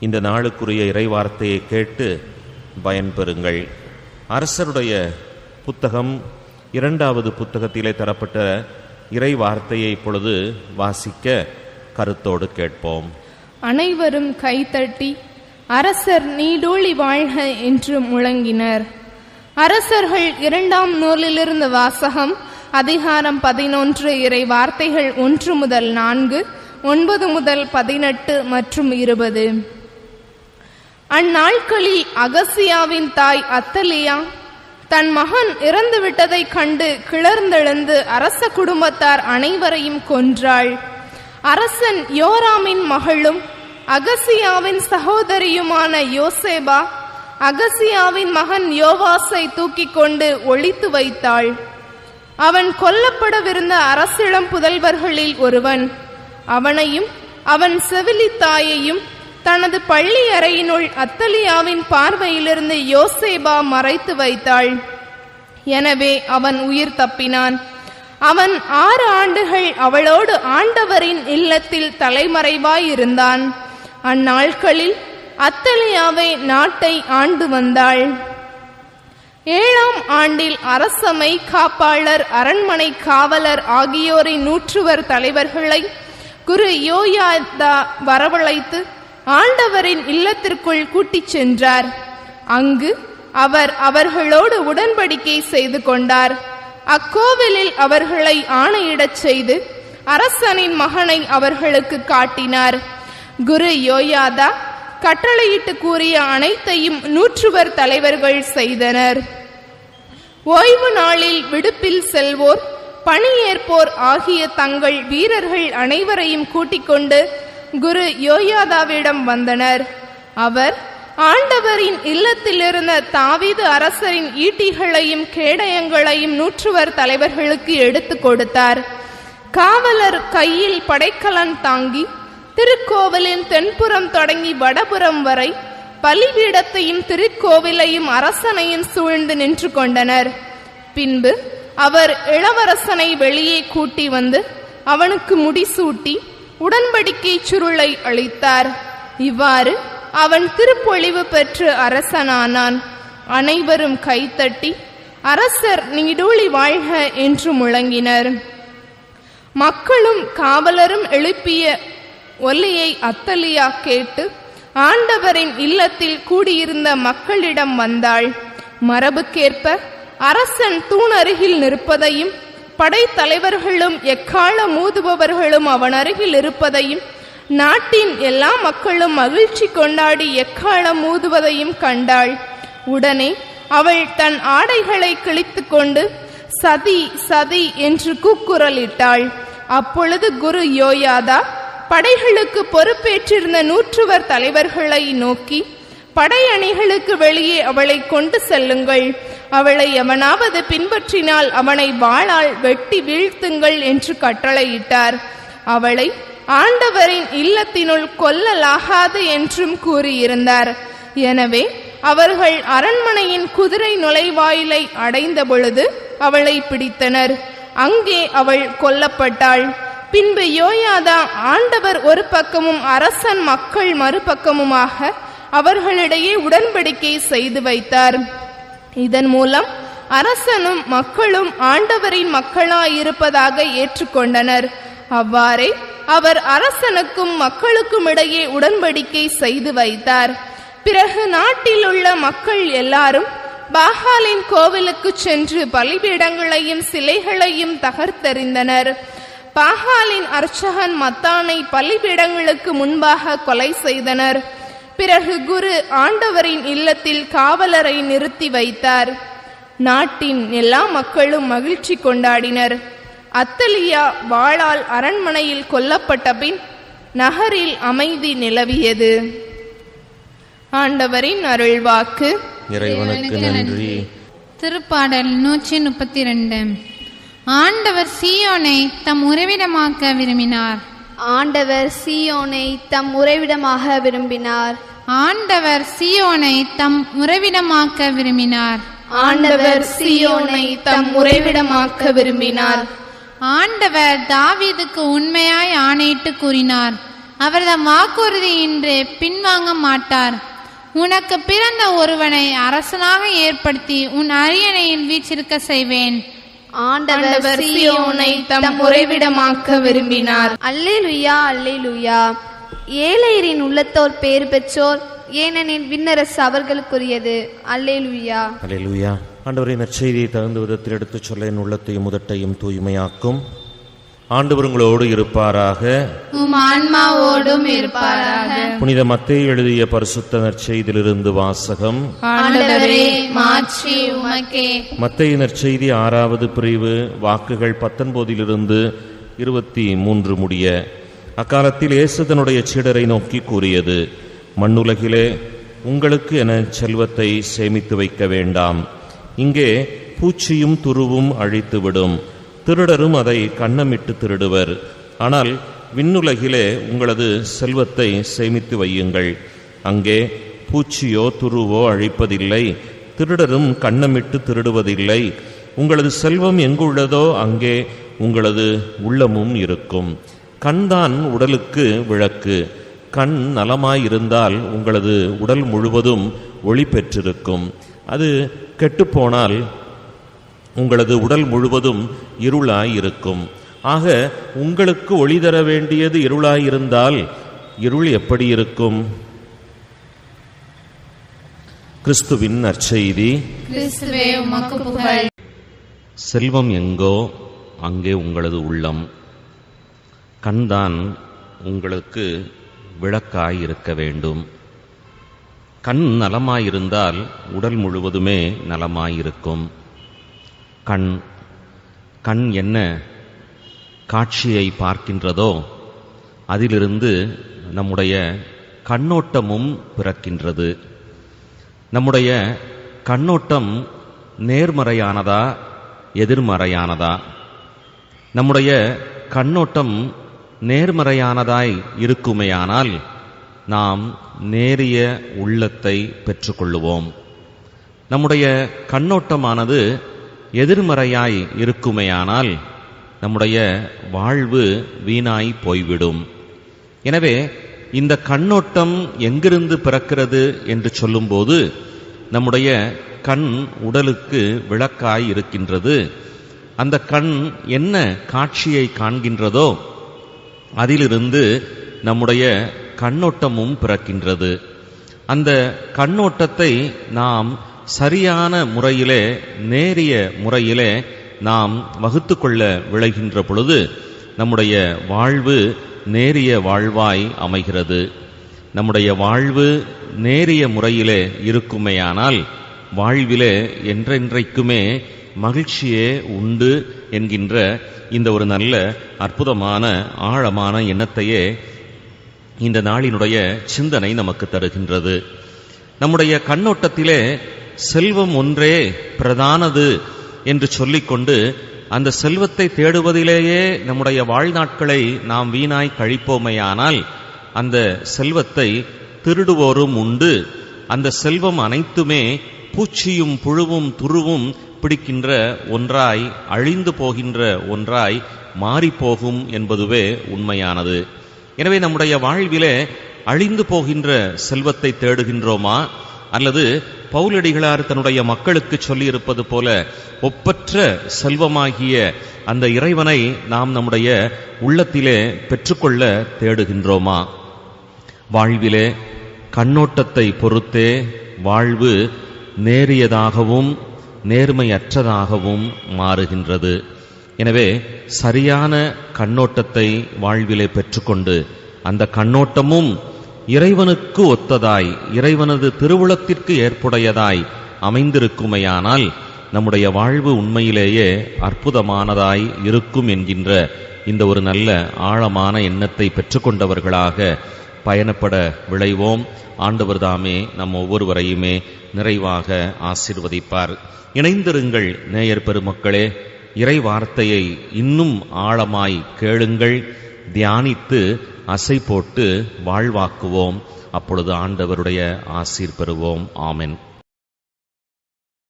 இந்த நாளுக்குரிய இறைவார்த்தையை கேட்டு பயன்பெறுங்கள். அரசருடைய புத்தகம் இரண்டாவது புத்தகத்திலே தரப்பட்ட இறை வார்த்தையை இப்பொழுது வாசிக்க கருத்தோடு கேட்போம். அனைவரும் கைத்தட்டி அரசர் நீடோழி வாழ்க என்று முழங்கினர். அரசர்கள் இரண்டாம் நூலிலிருந்து வாசகம் அதிகாரம் பதினொன்று இறை வார்த்தைகள் ஒன்று முதல் நான்கு ஒன்பது முதல் பதினெட்டு மற்றும் இருபது. அந்நாட்களில் அகசியாவின் தாய் அத்தலியா தன் மகன் இறந்துவிட்டதைக் கண்டு கிளர்ந்தெழுந்து அரச குடும்பத்தார் அனைவரையும் கொன்றாள். அரசன் யோராமின் மகளும் அகசியாவின் சகோதரியுமான யோசேபா அகசியாவின் மகன் யோவாஸை தூக்கிக் கொண்டு ஒழித்து வைத்தாள். அவன் கொல்லப்படவிருந்த அரசிளம் புதல்வர்களில் ஒருவன். அவனையும் அவன் செவிலி தாயையும் தனது பள்ளி அறையினுள் அத்தலியாவின் பார்வையிலிருந்து யோசேபா மறைத்து வைத்தாள். எனவே அவன் உயிர் தப்பினான். அவன் ஆறு ஆண்டுகள் அவளோடு ஆண்டவரின் இல்லத்தில் தலைமறைவாயிருந்தான். அந்நாட்களில் அத்தலியாவை நாட்டை ஆண்டு வந்தாள். ஏழாம் ஆண்டில் அரசமை காப்பாளர் அரண்மனை காவலர் ஆகியோரின் நூற்றுவர் தலைவர்களை குரு யோயாதா வரவழைத்து ஆண்டவரின் இல்லத்திற்குள் கூட்டிச் சென்றார். அங்கு அவர் அவர்களோடு உடன்படிக்கை செய்து கொண்டார். அக்கோவிலில் அவர்களை ஆணையிடச் செய்து அரசனின் மகனை அவர்களுக்கு காட்டினார். குரு யோயாதா கட்டளையிட்டு கூறிய அனைத்தையும் நூற்றுவர் தலைவர்கள் செய்தனர். ஓய்வு நாளில் விடுப்பில் செல்வோர் பணியேற்போர் ஆகிய தங்கள் வீரர்கள் அனைவரையும் கூட்டிக் கொண்டு குரு யோயாதாவிடம் வந்தனர். அவர் ஆண்டவரின் இல்லத்திலிருந்த தாவீது அரசரின் ஈட்டிகளையும் கேடயங்களையும் நூற்றுவர் தலைவர்களுக்கு எடுத்து கொடுத்தார். காவலர் கையில் படைக்கலன் தாங்கி திருக்கோவிலின் தென்புறம் தொடங்கி வடபுறம் வரை பலிபீடத்தையும் திருக்கோவிலையும் அரசனையும் சூழ்ந்து நின்று கொண்டனர். பின்பு அவர் இளவரசனை வெளியே கூட்டி வந்து அவனுக்கு முடிசூட்டி உடன்படிக்கை சுருளை அளித்தார். இவ்வாறு அவன் திருப்பொழிவு பெற்று அரசனானான். அனைவரும் கைத்தட்டி அரசர் நீடூழி வாழ்க என்று முழங்கினர். மக்களும் காவலரும் எழுப்பிய ஒல்லியை அத்தலியா கேட்டு ஆண்டவரின் இல்லத்தில் கூடியிருந்த மக்களிடம் வந்தாள். மரபுக்கேற்ப அரசன் தூண் அருகில் நிற்பதையும் படைத்தலைவர்களும் எக்கால மூதுபவர்களும் அவன் அருகில் இருப்பதையும் நாட்டின் எல்லா மக்களும் மகிழ்ச்சி கொண்டாடி எக்காலம் ஊதுவதையும் கண்டாள். உடனே அவள் தன் ஆடைகளை கிழித்து கொண்டு சதி சதி என்று கூக்குரலிட்டாள். அப்பொழுது குரு யோயாதா படைகளுக்கு பொறுப்பேற்றிருந்த நூற்றுவர் தலைவர்களை நோக்கி படையணிகளுக்கு வெளியே அவளை கொண்டு செல்லுங்கள். அவளை எவனாவது பின்பற்றினால் அவனை வாளால் வெட்டி வீழ்த்துங்கள் என்று கட்டளையிட்டார். அவளை ஆண்டவரின் இல்லத்தினுள் கொல்லலாகாது என்றும் கூறியிருந்தார். எனவே அவர்கள் அரண்மனையின் குதிரை நுழைவாயிலை அடைந்த பொழுது அவளை பிடித்தனர். அங்கே அவள் கொல்லப்பட்டாள். பின்பு யோயாதா ஆண்டவர் ஒரு பக்கமும் அரசன் மக்கள் மறுபக்கமுமாக அவர்களிடையே உடன்படிக்கை செய்து வைத்தார். இதன் மூலம் அரசனும் மக்களும் ஆண்டவரின் மக்களாயிருப்பதாக ஏற்றுக்கொண்டனர். அவ்வாறே அவர் அரசனுக்கும் மக்களுக்கும் இடையே உடன்படிக்கை செய்து வைத்தார். பிறகு நாட்டில் உள்ள மக்கள் எல்லாரும் பாகாலின் கோவிலுக்கு சென்று பலிபீடங்களையும் சிலைகளையும் தகர்த்தெறிந்தனர். பாகாலின் அர்ச்சகன் மத்தானை பலிபீடங்களுக்கு முன்பாக கொலை செய்தனர். பிறகு குரு ஆண்டவரின் இல்லத்தில் காவலரை நிறுத்தி வைத்தார். நாட்டின் எல்லா மக்களும் மகிழ்ச்சி கொண்டாடினர். அத்தலியா வாளால் அரண்மனையில் கொல்லப்பட்ட பின் நகரில் அமைதி நிலவியது. ஆண்டவரின் அருள்வாக்கு. இறைவனுக்கு நன்றி. திருப்பாடல் நூற்றி முப்பத்தி ரெண்டு ஆண்டவர் சீயோனை தம் உறைவிடமாக்க விரும்பினார். ஆண்டவர் சீயோனை தம் உறைவிடமாக விரும்பினார். ஆண்டவர் சீயோனை தம் உறைவிடமாக்க விரும்பினார். ஆண்டவர் சீயோனை தம் உறைவிடமாக்க விரும்பினார். ஆண்டவர் தாவீதுக்கு உண்மையாய் ஆணையிட்டு கூறினார். அவர் தம் வாக்குறுதி இன்று பின்வாங்க மாட்டார். உனக்கு பிறந்த ஒருவனை அரசனாக ஏற்படுத்தி உன் அரியணையில் வீச்சிருக்க செய்வேன். ஆண்டவர் சீயோனை தம் உறைவிடமாக்க விரும்பினார். அல்லேலுயா அல்லேலுயா. ஏழையரின் உள்ளத்தோர் பேர் பெற்றோர் ஏனெனில் விண்ணரசு அவர்களுக்குரியது. அல்லேலுயா. அல்லேலூயா. ஆண்டவரை நற்செய்தியை தகுந்த விதத்தில் எடுத்துச் சொல்ல என் உள்ளத்தையும் முதட்டையும் தூய்மையாக்கும். ஆண்டவர் உங்களோடு இருப்பாராக. உம் ஆன்மாவோடும் இருப்பாராக. புனித மத்தேயு எழுதிய பரிசுத்த நற்செய்தியிலிருந்து வாசகம். ஆண்டவரே மாற்றி உமக்கே. மத்தேயு நற்செய்தி ஆறாவது பிரிவு வாக்குகள் பத்தொன்பதிலிருந்து இருபத்தி மூன்று முடிய. அக்காலத்தில் இயேசுதனுடைய சீடரை நோக்கி கூறியது மண்ணுலகிலே உங்களுக்கு என செல்வத்தை சேமித்து வைக்க வேண்டாம். இங்கே பூச்சியும் துருவும் அழித்துவிடும். திருடரும் அதை கண்ணமிட்டு திருடுவர். ஆனால் விண்ணுலகிலே உங்களது செல்வத்தை சேமித்து வையுங்கள். அங்கே பூச்சியோ துருவோ அழிப்பதில்லை திருடரும் கண்ணமிட்டு திருடுவதில்லை. உங்களது செல்வம் எங்குள்ளதோ அங்கே உங்களது உள்ளமும் இருக்கும். கண்தான் உடலுக்கு விளக்கு. கண் நலமாயிருந்தால் உங்களது உடல் முழுவதும் ஒளி பெற்றிருக்கும். அது கெட்டுப்போனால் உங்களது உடல் முழுவதும் இருளாய் இருக்கும் ஆக உங்களுக்கு ஒளி தர வேண்டியது இருளாயிருந்தால் இருள் எப்படி இருக்கும் கிறிஸ்துவின் நற்செய்தி. கிறிஸ்துவே உமக்கு புகழ். செல்வம் எங்கோ அங்கே உங்களது உள்ளம். கண்தான் உங்களுக்கு விளக்காய் இருக்க வேண்டும். கண் நலமாயிருந்தால் உடல் முழுவதுமே நலமாயிருக்கும். கண் கண் என்ன காட்சியை பார்க்கின்றதோ அதிலிருந்து நம்முடைய கண்ணோட்டமும் பிறக்கின்றது. நம்முடைய கண்ணோட்டம் நேர்மறையானதா எதிர்மறையானதா? நம்முடைய கண்ணோட்டம் நேர்மறையானதாய் இருக்குமேயானால் நாம் நேரிய உள்ளத்தை பெற்றுக்கொள்ளுவோம். நம்முடைய கண்ணோட்டமானது எதிர்மறையாய் இருக்குமேயானால் நம்முடைய வாழ்வு வீணாய் போய்விடும். எனவே இந்த கண்ணோட்டம் எங்கிருந்து பிறக்கிறது என்று சொல்லும்போது நம்முடைய கண் உடலுக்கு விளக்காய் இருக்கின்றது. அந்த கண் என்ன காட்சியை காண்கின்றதோ அதிலிருந்து நம்முடைய கண்ணோட்டமும் பிறக்கின்றது. அந்த கண்ணோட்டத்தை நாம் சரியான முறையிலே நேரிய முறையிலே நாம் வகுத்து கொள்ள விளைகின்ற பொழுது நம்முடைய வாழ்வு நேரிய வாழ்வாய் அமைகிறது. நம்முடைய வாழ்வு நேரிய முறையிலே இருக்குமேயானால் வாழ்விலே என்றென்றைக்குமே மகிழ்ச்சியே உண்டு என்கின்ற இந்த ஒரு நல்ல அற்புதமான ஆழமான எண்ணத்தையே இந்த நாளினுடைய சிந்தனை நமக்கு தருகின்றது. நம்முடைய கண்ணோட்டத்திலே செல்வம் ஒன்றே பிரதானது என்று சொல்லிக்கொண்டு அந்த செல்வத்தை தேடுவதிலேயே நம்முடைய வாழ்நாட்களை நாம் வீணாய் கழிப்போமையானால் அந்த செல்வத்தை திருடுவோரும் உண்டு. அந்த செல்வம் அனைத்துமே பூச்சியும் புழுவும் துருவும் பிடிக்கின்ற ஒன்றாய் அழிந்து போகின்ற ஒன்றாய் மாறிப்போகும் என்பதுவே உண்மையானது. எனவே நம்முடைய வாழ்விலே அழிந்து போகின்ற செல்வத்தை தேடுகின்றோமா? அல்லது பவுலடிகளார் தன்னுடைய மக்களுக்கு சொல்லியிருப்பது போல ஒப்பற்ற செல்வமாகிய அந்த இறைவனை நாம் நம்முடைய உள்ளத்திலே பெற்றுக்கொள்ள தேடுகின்றோமா? வாழ்விலே கண்ணோட்டத்தை பொறுத்தே வாழ்வு நேரியதாகவும் நேர்மையற்றதாகவும் மாறுகின்றது. எனவே சரியான கண்ணோட்டத்தை வாழ்விலே பெற்றுக்கொண்டு அந்த கண்ணோட்டமும் இறைவனுக்கு ஒத்ததாய் இறைவனது திருவுளத்திற்கு ஏற்புடையதாய் அமைந்திருக்குமையானால் நம்முடைய வாழ்வு உண்மையிலேயே அற்புதமானதாய் இருக்கும் என்கின்ற இந்த ஒரு நல்ல ஆழமான எண்ணத்தை பெற்றுக்கொண்டவர்களாக பயணப்பட விளைவோம். ஆண்டவர் தாமே நம் ஒவ்வொருவரையுமே நிறைவாக ஆசிர்வதிப்பார். இணைந்திருங்கள் நேயர் பெருமக்களே இறை வார்த்தையை இன்னும் ஆழமாய் கேளுங்கள். தியானித்து அசை போட்டு வாழ்வாக்குவோம். அப்பொழுது ஆண்டவருடைய ஆசீர் பெறுவோம். ஆமென்.